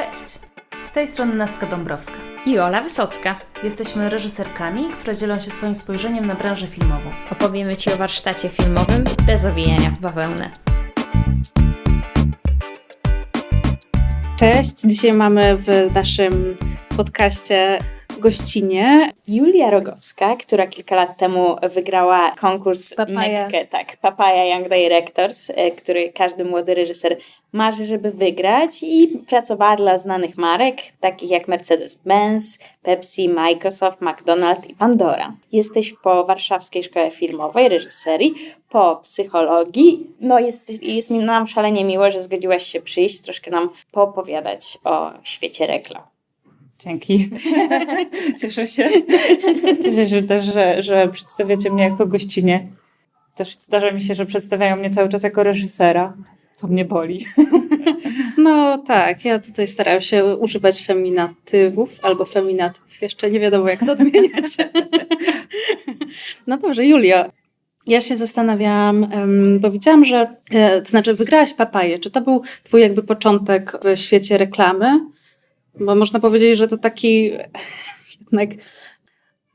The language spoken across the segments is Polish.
Cześć! Z tej strony Nastka Dąbrowska. i Ola Wysocka. Jesteśmy reżyserkami, które dzielą się swoim spojrzeniem na branżę filmową. Opowiemy Ci o warsztacie filmowym bez owijania w bawełnę. Cześć, dzisiaj mamy w naszym podcaście gościnie. Julia Rogowska, która kilka lat temu wygrała konkurs Papaya. Mekkę, tak, Papaya Young Directors, e, który każdy młody reżyser marzy, żeby wygrać i pracowała dla znanych marek, takich jak Mercedes-Benz, Pepsi, Microsoft, McDonald's i Pandora. Jesteś po Warszawskiej Szkole Filmowej Reżyserii, po psychologii. No jest, jest mi nam szalenie miło, że zgodziłaś się przyjść, troszkę nam poopowiadać o świecie reklam. Dzięki. Cieszę się. Cieszę się też, że, że przedstawiacie mnie jako gościnie. Też zdarza mi się, że przedstawiają mnie cały czas jako reżysera, co mnie boli. No tak, ja tutaj starałam się używać feminatywów albo feminatyw. Jeszcze nie wiadomo, jak to odmieniać. No dobrze, Julio. Ja się zastanawiałam, bo widziałam, że e, to znaczy wygrałaś papaję. Czy to był twój jakby początek w świecie reklamy? Bo można powiedzieć, że to taki jednak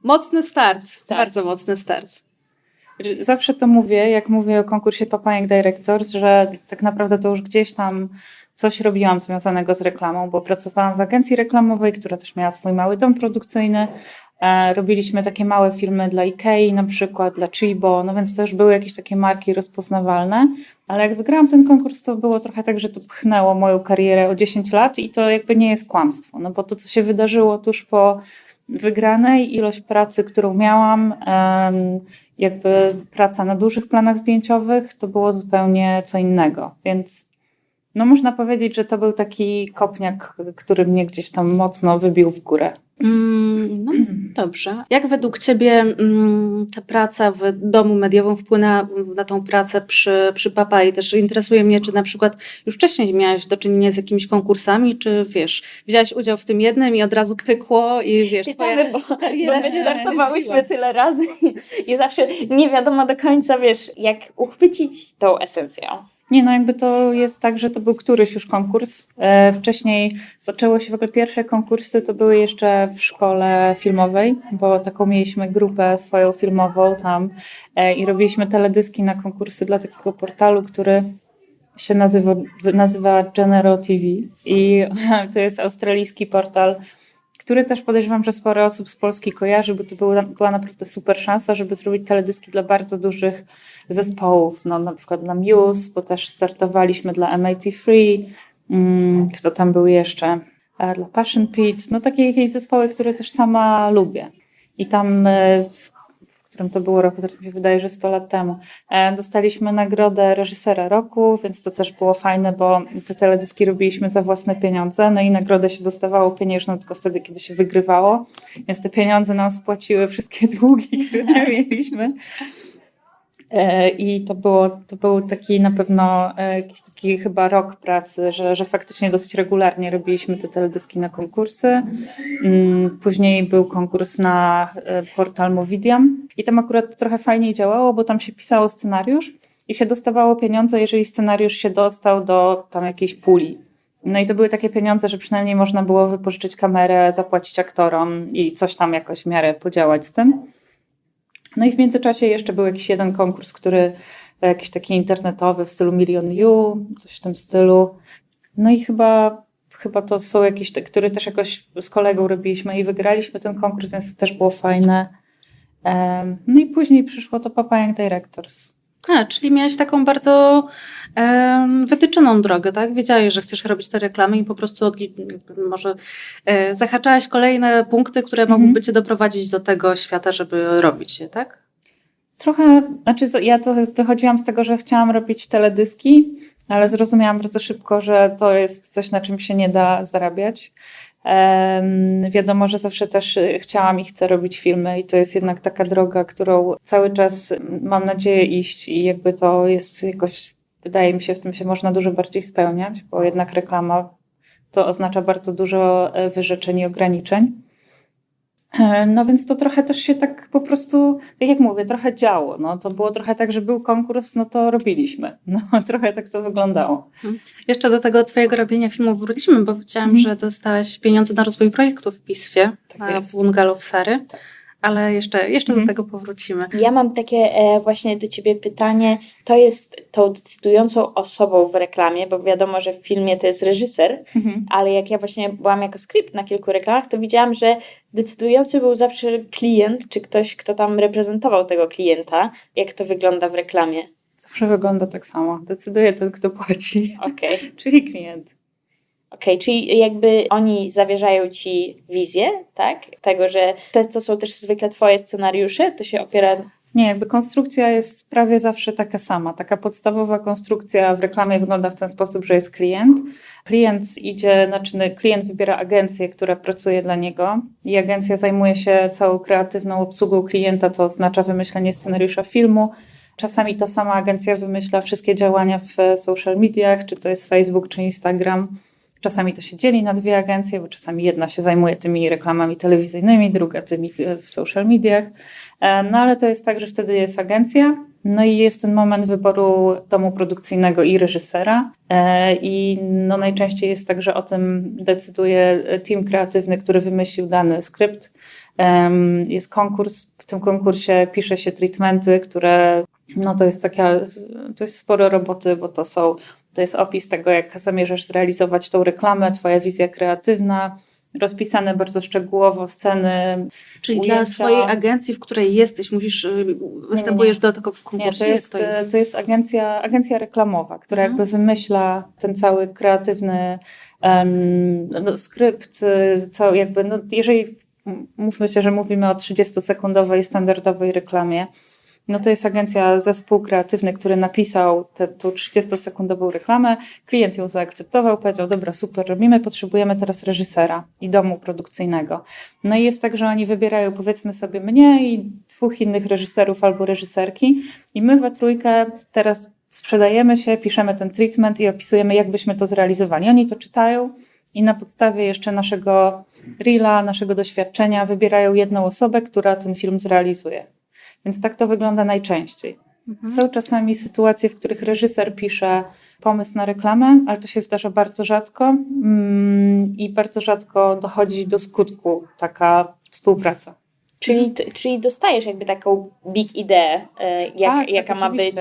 mocny start, Tak. bardzo mocny start. Zawsze to mówię, jak mówię o konkursie Papayek Directors, że tak naprawdę to już gdzieś tam coś robiłam związanego z reklamą, bo pracowałam w agencji reklamowej, która też miała swój mały dom produkcyjny. E, Robiliśmy takie małe filmy dla Ikei na przykład, dla Chibo, no więc to już były jakieś takie marki rozpoznawalne. Ale jak wygrałam ten konkurs, to było trochę tak, że to pchnęło moją karierę o 10 lat i to jakby nie jest kłamstwo, no bo to, co się wydarzyło tuż po wygranej, ilość pracy, którą miałam, jakby praca na dużych planach zdjęciowych, to było zupełnie co innego. Więc no można powiedzieć, że to był taki kopniak, który mnie gdzieś tam mocno wybił w górę. Mm, no dobrze. Jak według Ciebie mm, ta praca w domu mediowym wpłynęła na tą pracę przy, przy Papai? Też interesuje mnie, czy na przykład już wcześniej miałaś do czynienia z jakimiś konkursami, czy wiesz, wzięłaś udział w tym jednym i od razu pykło i wiesz, Pytamy, bo, bo my się startowałyśmy tyle razy i, i zawsze nie wiadomo do końca, wiesz, jak uchwycić tą esencję. Nie, no jakby to jest tak, że to był któryś już konkurs. E, wcześniej zaczęło się w ogóle pierwsze konkursy, to były jeszcze w szkole filmowej, bo taką mieliśmy grupę swoją filmową tam e, i robiliśmy teledyski na konkursy dla takiego portalu, który się nazywa, nazywa Genero TV i to jest australijski portal, który też podejrzewam, że sporo osób z Polski kojarzy, bo to była, była naprawdę super szansa, żeby zrobić teledyski dla bardzo dużych zespołów, no na przykład dla Muse, bo też startowaliśmy dla MIT3, mm, kto tam był jeszcze, E, dla Passion Pit, no takie jakieś zespoły, które też sama lubię. I tam e, w którym to było roku, teraz mi się wydaje, że 100 lat temu, e, dostaliśmy nagrodę reżysera roku, więc to też było fajne, bo te teledyski robiliśmy za własne pieniądze, no i nagrodę się dostawało pieniężną tylko wtedy, kiedy się wygrywało, więc te pieniądze nam spłaciły wszystkie długi, które mieliśmy. E, I to, było, to był taki na pewno e, jakiś taki chyba rok pracy, że, że faktycznie dosyć regularnie robiliśmy te teledyski na konkursy. Mm, Później był konkurs na e, portal Movidiam i tam akurat trochę fajniej działało, bo tam się pisało scenariusz i się dostawało pieniądze, jeżeli scenariusz się dostał do tam jakiejś puli. No i to były takie pieniądze, że przynajmniej można było wypożyczyć kamerę, zapłacić aktorom i coś tam jakoś w miarę podziałać z tym. No i w międzyczasie jeszcze był jakiś jeden konkurs, który e, jakiś taki internetowy w stylu Million You, coś w tym stylu. No i chyba, chyba to są jakieś, te, które też jakoś z kolegą robiliśmy i wygraliśmy ten konkurs, więc to też było fajne. No i później przyszło to Papaya Directors. A, czyli miałaś taką bardzo em, wytyczoną drogę, tak? Wiedziałaś, że chcesz robić te reklamy i po prostu od, może e, zahaczałaś kolejne punkty, które Mhm. mogłyby cię doprowadzić do tego świata, żeby robić je, tak? Trochę, znaczy ja to wychodziłam z tego, że chciałam robić teledyski, ale zrozumiałam bardzo szybko, że to jest coś, na czym się nie da zarabiać. Wiadomo, że zawsze też y, chciałam i chcę robić filmy i to jest jednak taka droga, którą cały czas mam nadzieję iść i jakby to jest jakoś, wydaje mi się, w tym się można dużo bardziej spełniać, bo jednak reklama to oznacza bardzo dużo e, wyrzeczeń i ograniczeń. E, No więc to trochę też się tak po prostu, tak jak mówię, trochę działo. No, to było trochę tak, że był konkurs, no to robiliśmy. No, trochę tak to wyglądało. Jeszcze do tego twojego robienia filmów wrócimy, bo widziałam, Mhm. że dostałaś pieniądze na rozwój projektu w PISFie Tak na jest. Bungalow Sary, Tak. Ale jeszcze, jeszcze Mhm. do tego powrócimy. Ja mam takie e, właśnie do ciebie pytanie. To jest tą decydującą osobą w reklamie, bo wiadomo, że w filmie to jest reżyser, Mhm. ale jak ja właśnie byłam jako skrypt na kilku reklamach, to widziałam, że decydujący był zawsze klient, czy ktoś, kto tam reprezentował tego klienta, jak to wygląda w reklamie. Zawsze wygląda tak samo. Decyduje ten, kto płaci, Okej. czyli klient. Okej, czyli jakby oni zawierzają ci wizję, tak? Tego, że to, to są też zwykle twoje scenariusze, to się opiera. Nie, jakby konstrukcja jest prawie zawsze taka sama. Taka podstawowa konstrukcja w reklamie wygląda w ten sposób, że jest klient. Klient idzie, znaczy no, klient wybiera agencję, która pracuje dla niego i agencja zajmuje się całą kreatywną obsługą klienta, co oznacza wymyślenie scenariusza filmu. Czasami ta sama agencja wymyśla wszystkie działania w social mediach, czy to jest Facebook, czy Instagram. Czasami to się dzieli na dwie agencje, bo czasami jedna się zajmuje tymi reklamami telewizyjnymi, druga tymi e, w social mediach. E, No ale to jest tak, że wtedy jest agencja, no i jest ten moment wyboru domu produkcyjnego i reżysera. E, I no najczęściej jest tak, że o tym decyduje team kreatywny, który wymyślił dany skrypt. Jest konkurs, w tym konkursie pisze się treatmenty, które no to jest taka, to jest sporo roboty, bo to są, to jest opis tego, jak zamierzasz zrealizować tą reklamę, twoja wizja kreatywna, rozpisane bardzo szczegółowo sceny, Czyli ujęcia. dla swojej agencji, w której jesteś, musisz, y, występujesz do tego w Nie, konkursie? to Jak jest, e, to jest, agencja, agencja reklamowa, która Mhm. jakby wymyśla ten cały kreatywny em, no, skrypt, y, co jakby, no, jeżeli mówmy się, że mówimy o 30-sekundowej standardowej reklamie, no to jest agencja, zespół kreatywny, który napisał tę tą 30-sekundową reklamę, klient ją zaakceptował, powiedział, dobra, super, robimy, potrzebujemy teraz reżysera i domu produkcyjnego. No i jest tak, że oni wybierają powiedzmy sobie mnie i dwóch innych reżyserów albo reżyserki i my we trójkę teraz sprzedajemy się, piszemy ten treatment i opisujemy, jak byśmy to zrealizowali. Oni to czytają i na podstawie jeszcze naszego reela, naszego doświadczenia wybierają jedną osobę, która ten film zrealizuje. Więc tak to wygląda najczęściej. Mhm. Są czasami sytuacje, w których reżyser pisze pomysł na reklamę, ale to się zdarza bardzo rzadko mm, i bardzo rzadko dochodzi do skutku taka współpraca. Czyli, t- czyli dostajesz jakby taką big ideę, e, jak, Tak, tak, jaka ma być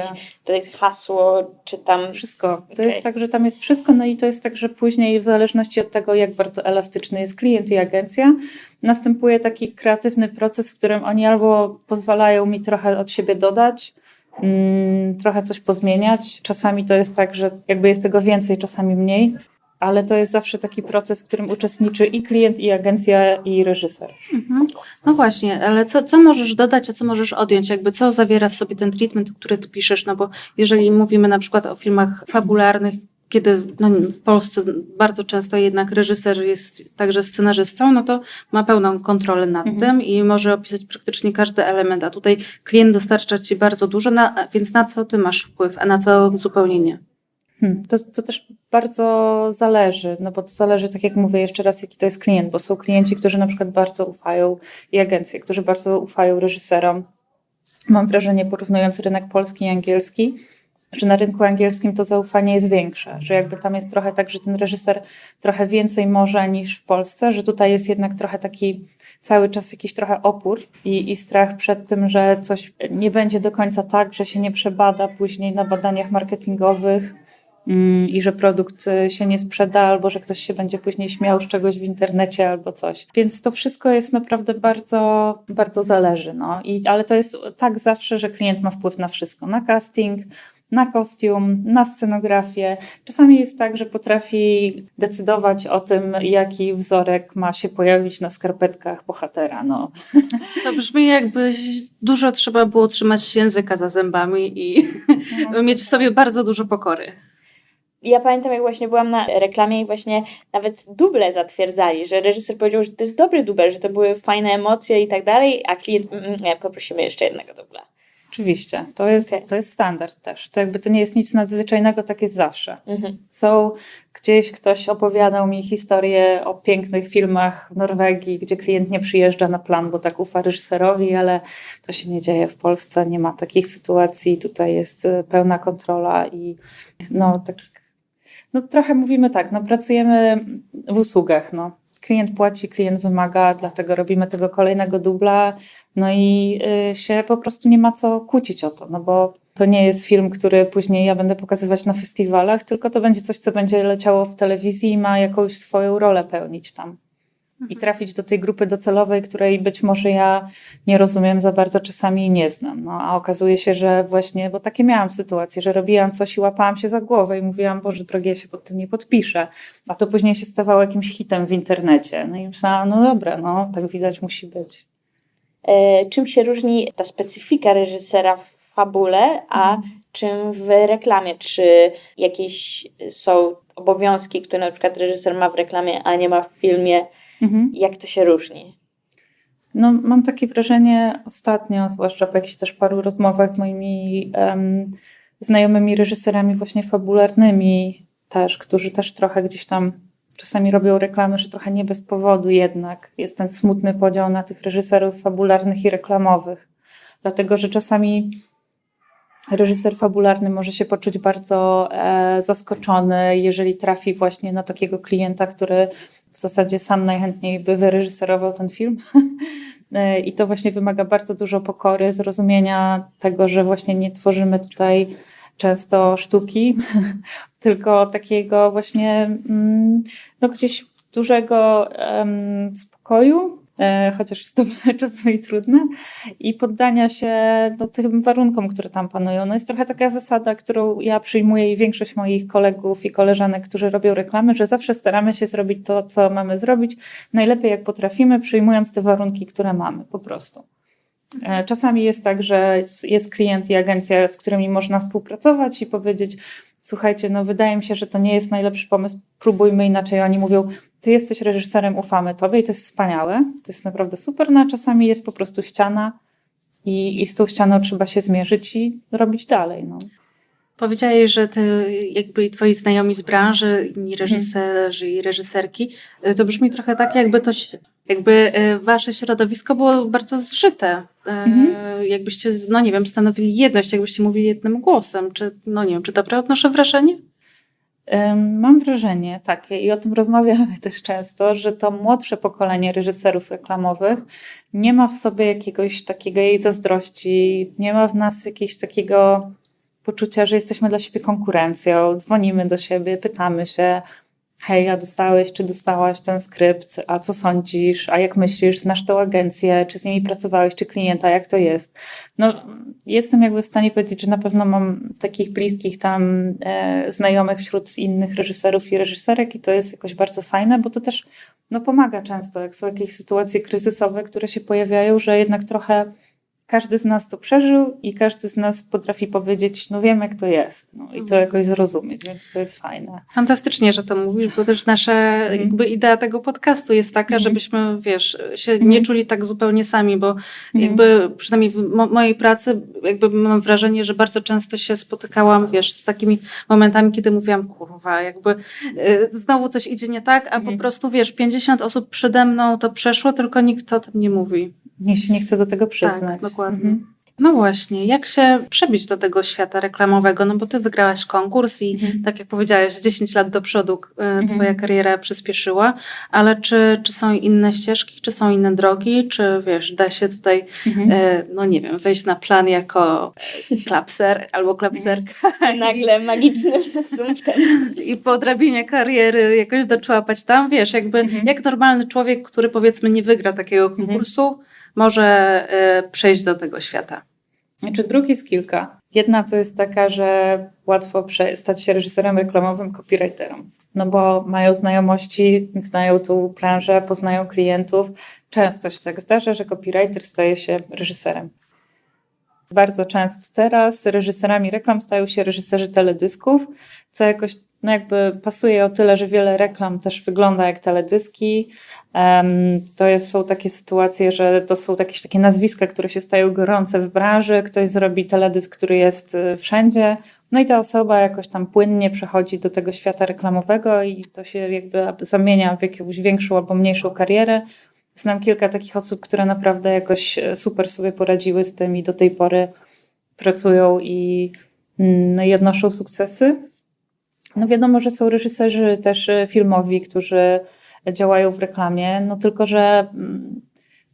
to jest hasło, czy tam. Wszystko. To Okej. jest tak, że tam jest wszystko, no i to jest tak, że później w zależności od tego, jak bardzo elastyczny jest klient i agencja, następuje taki kreatywny proces, w którym oni albo pozwalają mi trochę od siebie dodać, mm, trochę coś pozmieniać. Czasami to jest tak, że jakby jest tego więcej, czasami mniej, ale to jest zawsze taki proces, w którym uczestniczy i klient, i agencja, i reżyser. Mhm. No właśnie, ale co, co możesz dodać, a co możesz odjąć? Jakby co zawiera w sobie ten treatment, który ty piszesz? No bo jeżeli mówimy na przykład o filmach fabularnych, kiedy no, w Polsce bardzo często jednak reżyser jest także scenarzystą, no to ma pełną kontrolę nad Mhm. tym i może opisać praktycznie każdy element, a tutaj klient dostarcza ci bardzo dużo, na, więc na co ty masz wpływ, a na co zupełnie nie? Hmm, to, to też bardzo zależy, no bo to zależy, tak jak mówię jeszcze raz, jaki to jest klient, bo są klienci, którzy na przykład bardzo ufają i agencje, którzy bardzo ufają reżyserom. Mam wrażenie, porównując rynek polski i angielski, że na rynku angielskim to zaufanie jest większe, że jakby tam jest trochę tak, że ten reżyser trochę więcej może niż w Polsce, że tutaj jest jednak trochę taki cały czas jakiś trochę opór i, i strach przed tym, że coś nie będzie do końca tak, że się nie przebada później na badaniach marketingowych i że produkt y, się nie sprzeda, albo że ktoś się będzie później śmiał z czegoś w internecie albo coś. Więc to wszystko jest naprawdę bardzo, bardzo zależy. No. I, ale to jest tak zawsze, że klient ma wpływ na wszystko, na casting, na kostium, na scenografię. Czasami jest tak, że potrafi decydować o tym, jaki wzorek ma się pojawić na skarpetkach bohatera. No. To brzmi jakby dużo trzeba było trzymać języka za zębami i mieć w sobie bardzo dużo pokory. Ja pamiętam, jak właśnie byłam na reklamie i właśnie nawet duble zatwierdzali, że reżyser powiedział, że to jest dobry dubel, że to były fajne emocje i tak dalej, a klient, mm, nie, poprosimy jeszcze jednego dubla. Oczywiście, to jest, Okej. to jest standard też. To jakby to nie jest nic nadzwyczajnego, tak jest zawsze. Mhm. Są gdzieś ktoś opowiadał mi historię o pięknych filmach w Norwegii, gdzie klient nie przyjeżdża na plan, bo tak ufa reżyserowi, ale to się nie dzieje w Polsce, nie ma takich sytuacji, tutaj jest e, pełna kontrola i no takich, no trochę mówimy tak, no pracujemy w usługach, no. Klient płaci, klient wymaga, dlatego robimy tego kolejnego dubla, no i y, się po prostu nie ma co kłócić o to, no bo to nie jest film, który później ja będę pokazywać na festiwalach, tylko to będzie coś, co będzie leciało w telewizji i ma jakąś swoją rolę pełnić tam. I trafić do tej grupy docelowej, której być może ja nie rozumiem za bardzo czasami nie znam. No, a okazuje się, że właśnie, bo takie miałam sytuacje, że robiłam coś i łapałam się za głowę i mówiłam, Boże drogie, ja się pod tym nie podpiszę. A to później się stawało jakimś hitem w internecie. No i myślałam, no dobra, no tak widać musi być. E, czym się różni ta specyfika reżysera w fabule, a czym w reklamie? Czy jakieś są obowiązki, które na przykład reżyser ma w reklamie, a nie ma w filmie? Mhm. Jak to się różni? No, mam takie wrażenie ostatnio, zwłaszcza po jakichś też paru rozmowach z moimi em, znajomymi reżyserami właśnie fabularnymi też, którzy też trochę gdzieś tam czasami robią reklamy, że trochę nie bez powodu jednak jest ten smutny podział na tych reżyserów fabularnych i reklamowych. Dlatego, że czasami reżyser fabularny może się poczuć bardzo e, zaskoczony, jeżeli trafi właśnie na takiego klienta, który w zasadzie sam najchętniej by wyreżyserował ten film. E, I to właśnie wymaga bardzo dużo pokory, zrozumienia tego, że właśnie nie tworzymy tutaj często sztuki, tylko takiego właśnie mm, no gdzieś dużego em, spokoju, chociaż jest to czasami trudne, i poddania się no, tym warunkom, które tam panują. No jest trochę taka zasada, którą ja przyjmuję i większość moich kolegów i koleżanek, którzy robią reklamy, że zawsze staramy się zrobić to, co mamy zrobić, najlepiej jak potrafimy, przyjmując te warunki, które mamy po prostu. E, Czasami jest tak, że jest klient i agencja, z którymi można współpracować i powiedzieć: Słuchajcie, no wydaje mi się, że to nie jest najlepszy pomysł, próbujmy inaczej. Oni mówią: Ty jesteś reżyserem, ufamy tobie i to jest wspaniałe, to jest naprawdę super. No a czasami jest po prostu ściana i, i z tą ścianą trzeba się zmierzyć i robić dalej. No. Powiedziałeś, że ty, jakby twoi znajomi z branży, inni reżyserzy i reżyserki, y, to brzmi trochę tak, jakby to się, jakby y, wasze środowisko było bardzo zżyte. Y, Mhm. Jakbyście, no nie wiem, stanowili jedność, jakbyście mówili jednym głosem. Czy, no nie wiem, czy dobre odnoszę wrażenie? Mam wrażenie takie i o tym rozmawiamy też często, że to młodsze pokolenie reżyserów reklamowych nie ma w sobie jakiegoś takiego jej zazdrości, nie ma w nas jakiegoś takiego poczucia, że jesteśmy dla siebie konkurencją. Dzwonimy do siebie, pytamy się, hej, a dostałeś czy dostałaś ten skrypt, a co sądzisz, a jak myślisz, znasz tą agencję, czy z nimi pracowałeś, czy klienta, jak to jest. No, jestem jakby w stanie powiedzieć, że na pewno mam takich bliskich tam e, znajomych wśród innych reżyserów i reżyserek i to jest jakoś bardzo fajne, bo to też no, pomaga często, jak są jakieś sytuacje kryzysowe, które się pojawiają, że jednak trochę każdy z nas to przeżył i każdy z nas potrafi powiedzieć, no wiem jak to jest no, i to jakoś zrozumieć, więc to jest fajne. Fantastycznie, że to mówisz, bo też nasza jakby idea tego podcastu jest taka, Mhm. żebyśmy, wiesz, się Mhm. nie czuli tak zupełnie sami, bo Mhm. jakby przynajmniej w mo- mojej pracy jakby mam wrażenie, że bardzo często się spotykałam, wiesz, z takimi momentami, kiedy mówiłam, kurwa, jakby y, znowu coś idzie nie tak, a Mhm. po prostu, wiesz, 50 osób przede mną to przeszło, tylko nikt o tym nie mówi. Nie się nie chcę do tego przyznać. Tak, dokładnie. Mhm. No właśnie, jak się przebić do tego świata reklamowego? No bo ty wygrałaś konkurs i Mhm. tak jak powiedziałaś, 10 lat do przodu e, Mhm. twoja kariera przyspieszyła, ale czy, czy są inne ścieżki, czy są inne drogi, czy wiesz, da się tutaj, Mhm. e, no nie wiem, wejść na plan jako e, klapser albo klapserka I nagle magiczny sumptem. i, po drabinie kariery jakoś doczłapać tam, wiesz, jakby Mhm. jak normalny człowiek, który powiedzmy nie wygra takiego konkursu, może e, przejść do tego świata. Znaczy dróg jest kilka. Jedna to jest taka, że łatwo stać się reżyserem reklamowym, copywriterem. No bo mają znajomości, znają tą branżę, poznają klientów. Często się tak zdarza, że copywriter staje się reżyserem. Bardzo często teraz reżyserami reklam stają się reżyserzy teledysków, co jakoś no jakby pasuje o tyle, że wiele reklam też wygląda jak teledyski. To jest, są takie sytuacje, że to są jakieś takie nazwiska, które się stają gorące w branży. Ktoś zrobi teledysk, który jest y, wszędzie. No i ta osoba jakoś tam płynnie przechodzi do tego świata reklamowego i to się jakby zamienia w jakąś większą albo mniejszą karierę. Znam kilka takich osób, które naprawdę jakoś e, super sobie poradziły z tym i do tej pory pracują i, mm, no i odnoszą sukcesy. No wiadomo, że są reżyserzy też e, filmowi, którzy działają w reklamie, no tylko, że mm,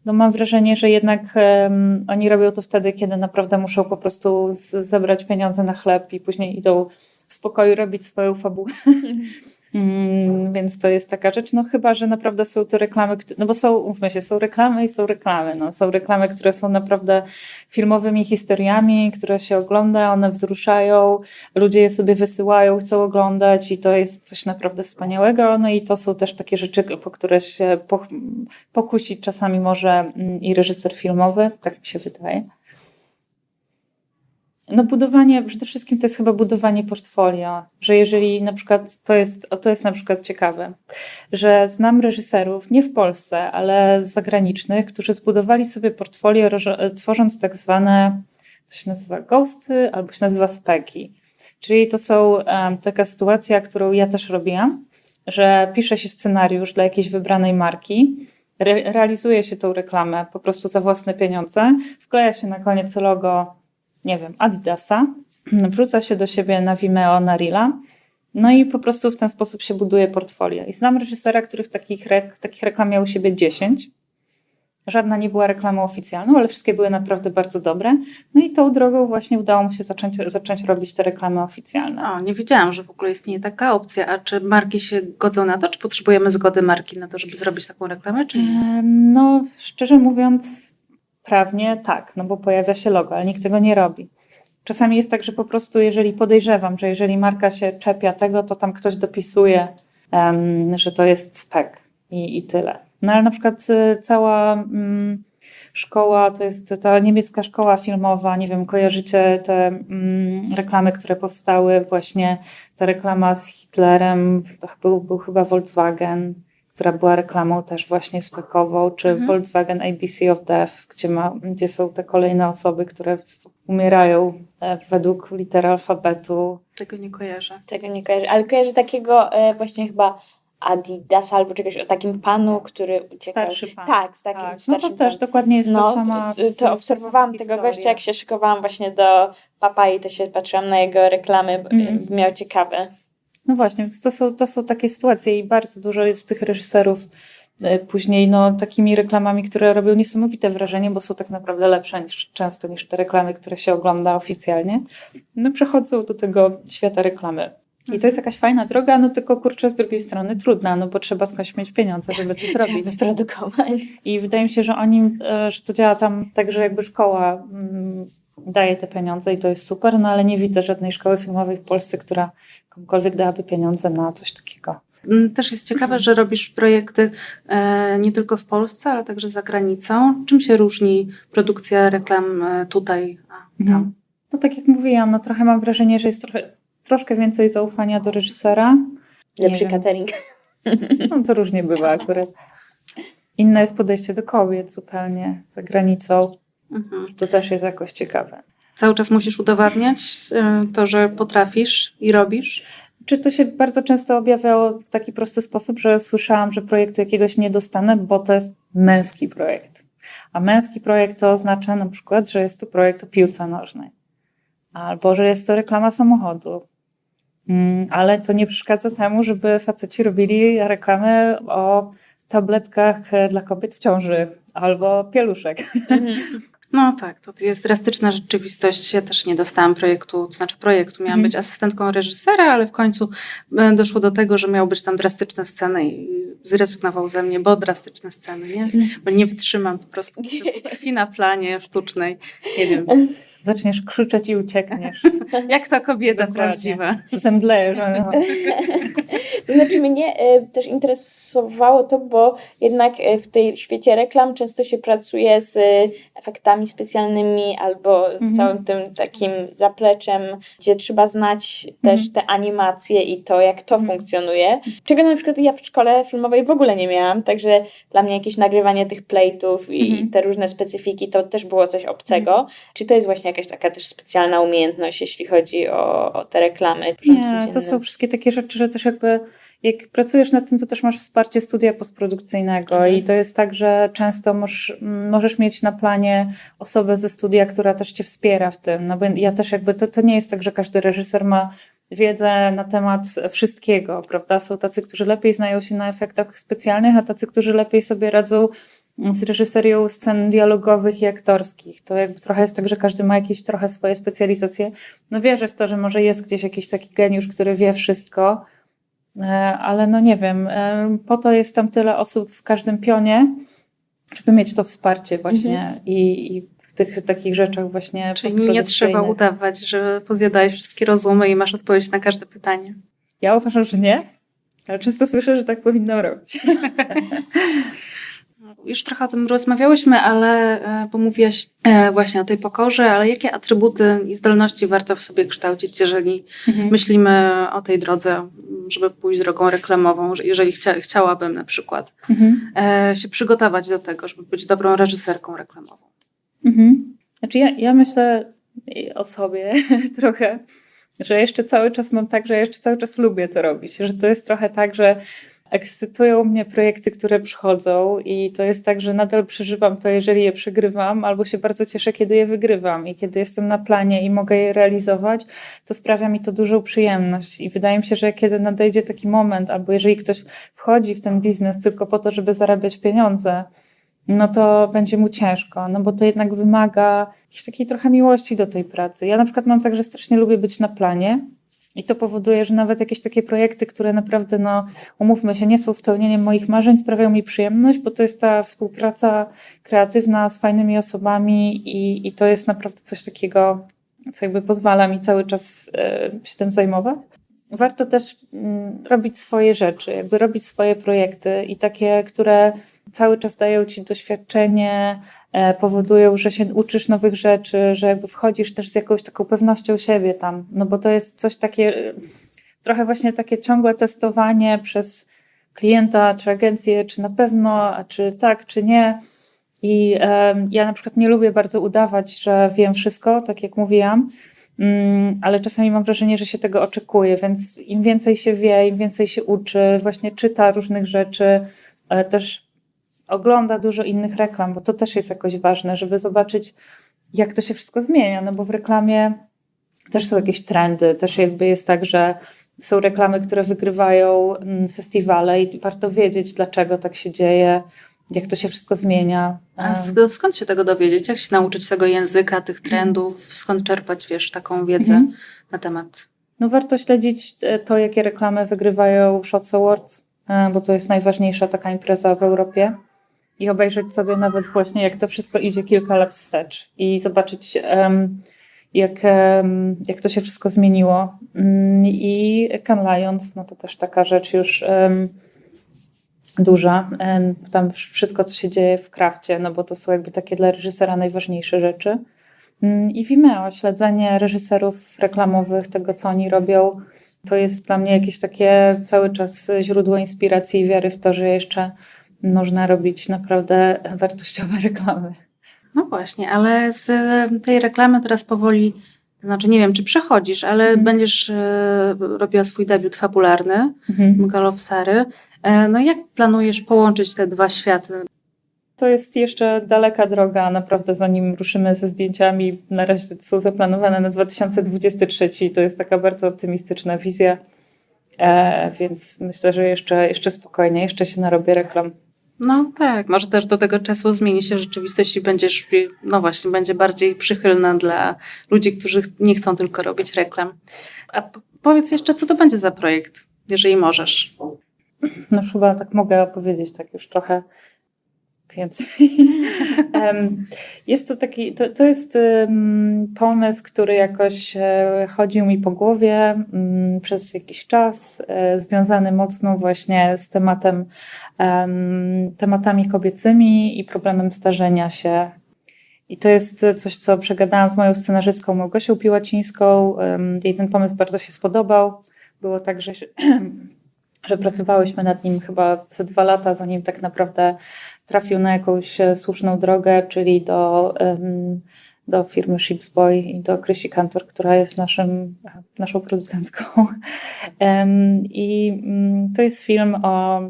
no mam wrażenie, że jednak em, oni robią to wtedy, kiedy naprawdę muszą po prostu z, zebrać pieniądze na chleb i później idą w spokoju robić swoją fabułę. Mm, więc to jest taka rzecz, no chyba, że naprawdę są to reklamy, no bo są, umówmy się, są reklamy i są reklamy, no. Są reklamy, które są naprawdę filmowymi historiami, które się ogląda, one wzruszają, ludzie je sobie wysyłają, chcą oglądać i to jest coś naprawdę wspaniałego, no i to są też takie rzeczy, po które się po, pokusić czasami może mm, i reżyser filmowy, tak mi się wydaje. No budowanie, przede wszystkim to jest chyba budowanie portfolio, że jeżeli na przykład, to jest, o, to jest na przykład ciekawe, że znam reżyserów, nie w Polsce, ale zagranicznych, którzy zbudowali sobie portfolio roż- tworząc tak zwane, to się nazywa ghosty albo się nazywa speki. Czyli to są em, taka sytuacja, którą ja też robiłam, że pisze się scenariusz dla jakiejś wybranej marki, re- realizuje się tą reklamę po prostu za własne pieniądze, wkleja się na koniec logo nie wiem, Adidasa, wrzuca się do siebie na Vimeo, na Reela, no i po prostu w ten sposób się buduje portfolio. I znam reżysera, których takich, rek, takich reklam miał u siebie 10. Żadna nie była reklamą oficjalną, ale wszystkie były naprawdę bardzo dobre. No i tą drogą właśnie udało mu się zacząć, zacząć robić te reklamy oficjalne. O, nie wiedziałam, że w ogóle istnieje taka opcja. A czy marki się godzą na to? Czy potrzebujemy zgody marki na to, żeby zrobić taką reklamę, czy nie? Em, No, szczerze mówiąc, prawnie tak, no bo pojawia się logo, ale nikt tego nie robi. Czasami jest tak, że po prostu, jeżeli podejrzewam, że jeżeli marka się czepia tego, to tam ktoś dopisuje, em, że to jest spek i, i tyle. No ale na przykład y, cała mm, szkoła, to jest ta niemiecka szkoła filmowa, nie wiem, kojarzycie te mm, reklamy, które powstały, właśnie ta reklama z Hitlerem, to był, był chyba Volkswagen, która była reklamą też właśnie spekową, czy Mhm. Volkswagen ABC of Death, gdzie, ma, gdzie są te kolejne osoby, które w, umierają e, według litery alfabetu. Tego nie kojarzę. Tego nie kojarzę, ale kojarzę takiego e, właśnie chyba Adidasa albo czegoś o takim panu, który uciekał. Starszy pan. Tak, z takim Tak, no to też panem. dokładnie jest No, to sama. to, to obserwowałam tego historia. gościa, jak się szykowałam właśnie do papai, to się patrzyłam na jego reklamy, Mm. miał ciekawe. No właśnie, więc to są, to są takie sytuacje i bardzo dużo jest tych reżyserów e, później no, takimi reklamami, które robią niesamowite wrażenie, bo są tak naprawdę lepsze niż, często niż te reklamy, które się ogląda oficjalnie. No przechodzą do tego świata reklamy. I to jest jakaś fajna droga, no tylko kurczę z drugiej strony trudna, no bo trzeba skądś mieć pieniądze, żeby to zrobić. wyprodukować. I wydaje mi się, że oni, e, że to działa tam tak, że jakby szkoła mm, daje te pieniądze i to jest super, no ale nie widzę żadnej szkoły filmowej w Polsce, która komukolwiek dałaby pieniądze na coś takiego. Mm, Też jest ciekawe, że robisz projekty e, nie tylko w Polsce, ale także za granicą. Czym się różni produkcja reklam e, tutaj, a tam? Mhm. No tak jak mówiłam, no trochę mam wrażenie, że jest trochę, troszkę więcej zaufania do reżysera. Lepszy catering. No to różnie bywa akurat. Inne jest podejście do kobiet zupełnie za granicą. Mhm. To też jest jakoś ciekawe. Cały czas musisz udowadniać e, to, że potrafisz i robisz. Czy to się bardzo często objawiało w taki prosty sposób, że słyszałam, że projektu jakiegoś nie dostanę, bo to jest męski projekt. A męski projekt to oznacza na przykład, że jest to projekt o piłce nożnej. Albo że jest to reklama samochodu. Mm, Ale to nie przeszkadza temu, żeby faceci robili reklamy o tabletkach e, dla kobiet w ciąży albo pieluszek. No tak, to jest drastyczna rzeczywistość. Ja też nie dostałam projektu, to znaczy projektu. Miałam Mhm. być asystentką reżysera, ale w końcu e, doszło do tego, że miały być tam drastyczne sceny i zrezygnował ze mnie, bo drastyczne sceny, nie? Bo nie wytrzymam po prostu krwi na planie sztucznej. Nie wiem. Zaczniesz krzyczeć i uciekniesz. Jak ta kobieta Dokładnie. prawdziwa. Zemdlejesz. no. To znaczy mnie e, też interesowało to, bo jednak e, w tej świecie reklam często się pracuje z e, efektami specjalnymi albo Mhm. całym tym takim zapleczem, gdzie trzeba znać też te animacje i to, jak to Mhm. funkcjonuje. Czego na przykład ja w szkole filmowej w ogóle nie miałam, także dla mnie jakieś nagrywanie tych plate'ów i Mhm. te różne specyfiki to też było coś obcego. Czy to jest właśnie jakaś taka też specjalna umiejętność, jeśli chodzi o, o te reklamy? Nie, to są wszystkie takie rzeczy, że też jakby jak pracujesz nad tym, to też masz wsparcie studia postprodukcyjnego Mhm. i to jest tak, że często możesz, możesz mieć na planie osobę ze studia, która też cię wspiera w tym. No bo ja też jakby, to, to nie jest tak, że każdy reżyser ma wiedzę na temat wszystkiego, prawda? Są tacy, którzy lepiej znają się na efektach specjalnych, a tacy, którzy lepiej sobie radzą z reżyserią scen dialogowych i aktorskich. To jakby trochę jest tak, że każdy ma jakieś trochę swoje specjalizacje. No wierzę w to, że może jest gdzieś jakiś taki geniusz, który wie wszystko, e, ale no nie wiem, e, po to jest tam tyle osób w każdym pionie, żeby mieć to wsparcie właśnie i, i w tych takich rzeczach właśnie Czyli nie trzeba udawać, że pozjadałeś wszystkie rozumy i masz odpowiedź na każde pytanie. Ja uważam, że nie, ale często słyszę, że tak powinnam robić. Już trochę o tym rozmawiałyśmy, ale e, bo mówiłaś e, właśnie o tej pokorze, ale jakie atrybuty i zdolności warto w sobie kształcić, jeżeli myślimy o tej drodze, żeby pójść drogą reklamową, że jeżeli chcia, chciałabym na przykład Mhm. e, się przygotować do tego, żeby być dobrą reżyserką reklamową. Mhm. Znaczy ja, ja myślę o sobie trochę, że jeszcze cały czas mam tak, że jeszcze cały czas lubię to robić, że to jest trochę tak, że ekscytują mnie projekty, które przychodzą i to jest tak, że nadal przeżywam to, jeżeli je przegrywam, albo się bardzo cieszę, kiedy je wygrywam. I kiedy jestem na planie i mogę je realizować, to sprawia mi to dużą przyjemność. I wydaje mi się, że kiedy nadejdzie taki moment, albo jeżeli ktoś wchodzi w ten biznes tylko po to, żeby zarabiać pieniądze, no to będzie mu ciężko, no bo to jednak wymaga jakiejś takiej trochę miłości do tej pracy. Ja na przykład mam tak, że strasznie lubię być na planie i to powoduje, że nawet jakieś takie projekty, które naprawdę, no umówmy się, nie są spełnieniem moich marzeń, sprawiają mi przyjemność, bo to jest ta współpraca kreatywna z fajnymi osobami i, i to jest naprawdę coś takiego, co jakby pozwala mi cały czas e, się tym zajmować. Warto też mm, robić swoje rzeczy, jakby robić swoje projekty i takie, które cały czas dają ci doświadczenie, powodują, że się uczysz nowych rzeczy, że jakby wchodzisz też z jakąś taką pewnością siebie tam, no bo to jest coś takie, e, trochę właśnie takie ciągłe testowanie przez klienta czy agencję, czy na pewno, czy tak, czy nie. I em, ja na przykład nie lubię bardzo udawać, że wiem wszystko, tak jak mówiłam, Mm, ale czasami mam wrażenie, że się tego oczekuje, więc im więcej się wie, im więcej się uczy, właśnie czyta różnych rzeczy, ale też ogląda dużo innych reklam, bo to też jest jakoś ważne, żeby zobaczyć, jak to się wszystko zmienia, no bo w reklamie też są jakieś trendy, też jakby jest tak, że są reklamy, które wygrywają mm, festiwale i warto wiedzieć, dlaczego tak się dzieje, jak to się wszystko zmienia. A skąd się tego dowiedzieć? Jak się nauczyć tego języka, tych trendów? Skąd czerpać, wiesz, taką wiedzę Mhm. na temat? No warto śledzić e, to, jakie reklamy wygrywają Shots Awards, e, bo to jest najważniejsza taka impreza w Europie. I obejrzeć sobie nawet właśnie, jak to wszystko idzie kilka lat wstecz i zobaczyć, jak, jak to się wszystko zmieniło. Mm, I Can Lions, no to też taka rzecz już duża. Tam wszystko, co się dzieje w krafcie, no bo to są jakby takie dla reżysera najważniejsze rzeczy. Mm, I Vimeo, śledzenie reżyserów reklamowych, tego co oni robią, to jest dla mnie jakieś takie cały czas źródło inspiracji i wiary w to, że jeszcze można robić naprawdę wartościowe reklamy. No właśnie, ale z tej reklamy teraz powoli, znaczy nie wiem, czy przechodzisz, ale Mhm. będziesz e, robiła swój debiut fabularny, Mhm. Mgalow Sary. E, no jak planujesz połączyć te dwa światy? To jest jeszcze daleka droga, naprawdę zanim ruszymy ze zdjęciami. Na razie są zaplanowane na 2023. To jest taka bardzo optymistyczna wizja, e, więc myślę, że jeszcze, jeszcze spokojnie, jeszcze się narobię reklam. No tak, może też do tego czasu zmieni się rzeczywistość i będziesz, no właśnie, będzie bardziej przychylna dla ludzi, którzy nie chcą tylko robić reklam. A powiedz jeszcze, co to będzie za projekt, jeżeli możesz. No chyba tak mogę opowiedzieć, tak już trochę. Więcej. Jest to taki, to, to jest pomysł, który jakoś e, chodził mi po głowie mm, przez jakiś czas, e, związany mocno właśnie z tematem, em, tematami kobiecymi i problemem starzenia się. I to jest coś, co przegadałam z moją scenarzystką Małgosią Piłacińską. Jej ten pomysł bardzo się spodobał. Było tak, że, że pracowałyśmy nad nim chyba ze dwa lata, zanim tak naprawdę trafił na jakąś e, słuszną drogę, czyli do, em, do firmy Shipsboy i do Krysi Kantor, która jest naszym, naszą producentką. Em, I mm, to jest film o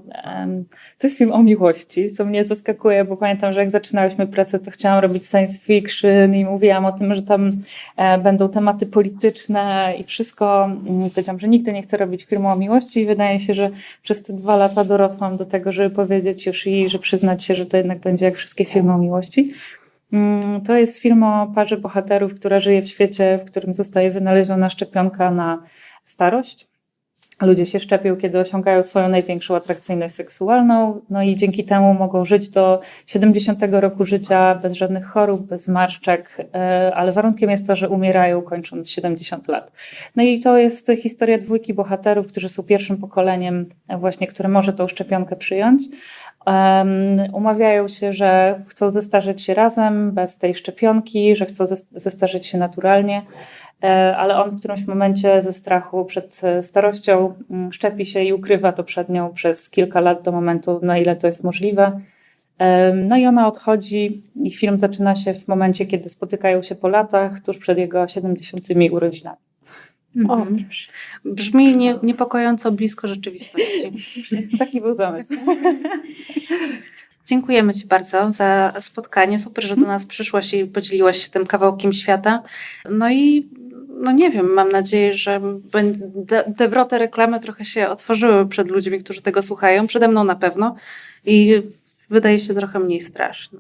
to jest film o miłości, co mnie zaskakuje, bo pamiętam, że jak zaczynałyśmy pracę, to chciałam robić science fiction i mówiłam o tym, że tam e, będą tematy polityczne i wszystko. Mm, Powiedziałam, że nigdy nie chcę robić filmu o miłości i wydaje się, że przez te dwa lata dorosłam do tego, żeby powiedzieć już i że przyznać się, że to jednak będzie jak wszystkie filmy o miłości. Mm, To jest film o parze bohaterów, która żyje w świecie, w którym zostaje wynaleziona szczepionka na starość. Ludzie się szczepią, kiedy osiągają swoją największą atrakcyjność seksualną, no i dzięki temu mogą żyć do 70 roku życia bez żadnych chorób, bez zmarszczek, e, ale warunkiem jest to, że umierają kończąc 70 lat. No i to jest historia dwójki bohaterów, którzy są pierwszym pokoleniem e, właśnie, które może tą szczepionkę przyjąć. Um, umawiają się, że chcą zestarzeć się razem, bez tej szczepionki, że chcą zes- zestarzeć się naturalnie, e, ale on w którymś momencie ze strachu przed e, starością mm, szczepi się i ukrywa to przed nią przez kilka lat do momentu, na ile to jest możliwe. No i ona odchodzi i film zaczyna się w momencie, kiedy spotykają się po latach, tuż przed jego 70 urodzinami. Mhm. Brzmi nie, niepokojąco blisko rzeczywistości. Taki był zamysł. Dziękujemy Ci bardzo za spotkanie. Super, że do nas przyszłaś i podzieliłaś się tym kawałkiem świata. No i no nie wiem, mam nadzieję, że będzie- te- te wrote reklamy trochę się otworzyły przed ludźmi, którzy tego słuchają. Przede mną na pewno. I wydaje się trochę mniej straszne.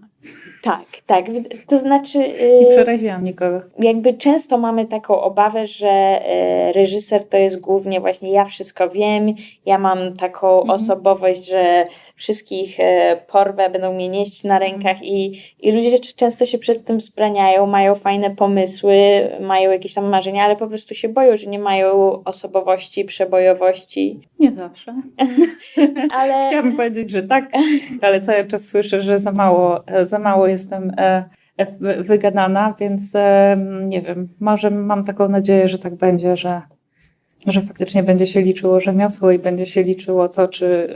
Tak, tak. To znaczy, Nie y, przeraziłam nikogo. jakby często mamy taką obawę, że e, reżyser to jest głównie właśnie ja wszystko wiem, ja mam taką Mhm. osobowość, że wszystkich e, porwę, będą mnie nieść na rękach i, i ludzie często się przed tym wzbraniają, mają fajne pomysły, mają jakieś tam marzenia, ale po prostu się boją, że nie mają osobowości, przebojowości, Nie zawsze. ale... Chciałabym powiedzieć, że tak, ale cały czas słyszę, że za mało, e, za mało jestem e, e, wy- wygadana, więc e, nie wiem, może mam taką nadzieję, że tak będzie, że, że faktycznie będzie się liczyło rzemiosło i będzie się liczyło to, czy,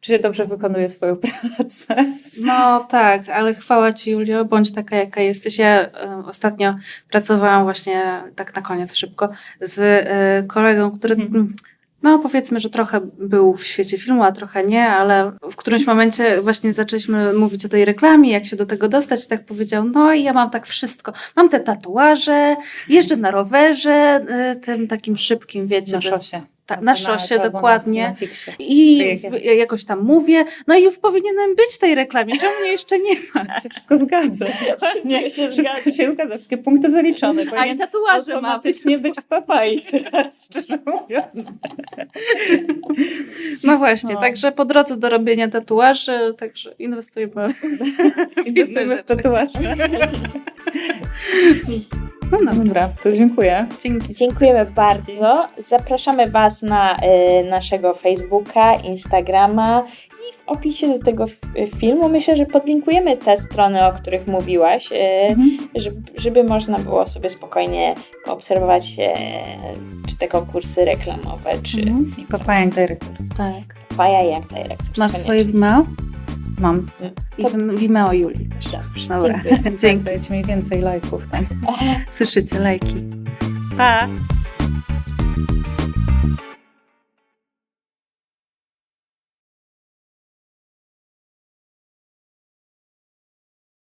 czy się dobrze wykonuje swoją pracę. No tak, ale chwała Ci, Julio, bądź taka, jaka jesteś. Ja ostatnio pracowałam właśnie, tak na koniec szybko, z kolegą, który, Mhm. No powiedzmy, że trochę był w świecie filmu, a trochę nie, ale w którymś momencie właśnie zaczęliśmy mówić o tej reklamie, jak się do tego dostać, tak powiedział, no i ja mam tak wszystko. Mam te tatuaże, jeżdżę na rowerze, e, tym takim szybkim, wiecie. Na bez- szosie. Ta, na szosie, dokładnie. Na. I Tak jakoś tam mówię, no i już powinienem być w tej reklamie, czemu mnie jeszcze nie ma? To się wszystko zgadza. Nie, się wszystko zgadza. się zgadza, wszystkie punkty zaliczone. A i tatuaże automatycznie być w papai teraz, szczerze mówiąc. No właśnie, No. także po drodze do robienia tatuaży, także inwestujemy. Inwestujemy w tatuaże. No dobra, Dobra, to dziękuję. dzięki. Dziękujemy bardzo. Zapraszamy Was na e, naszego Facebooka, Instagrama i w opisie do tego f- filmu myślę, że podlinkujemy te strony, o których mówiłaś, e, żeby, żeby można było sobie spokojnie poobserwować e, czy te konkursy reklamowe, czy Mhm. I Papaya Directors. Tak. Faja jak Directors. Masz swoje Vimeo? mam. I to... w Vimeo Julii też. Dobrze. Dobra. Dzięki. Dzięki. Dajcie mi więcej lajków tam. Słyszycie lajki. Pa!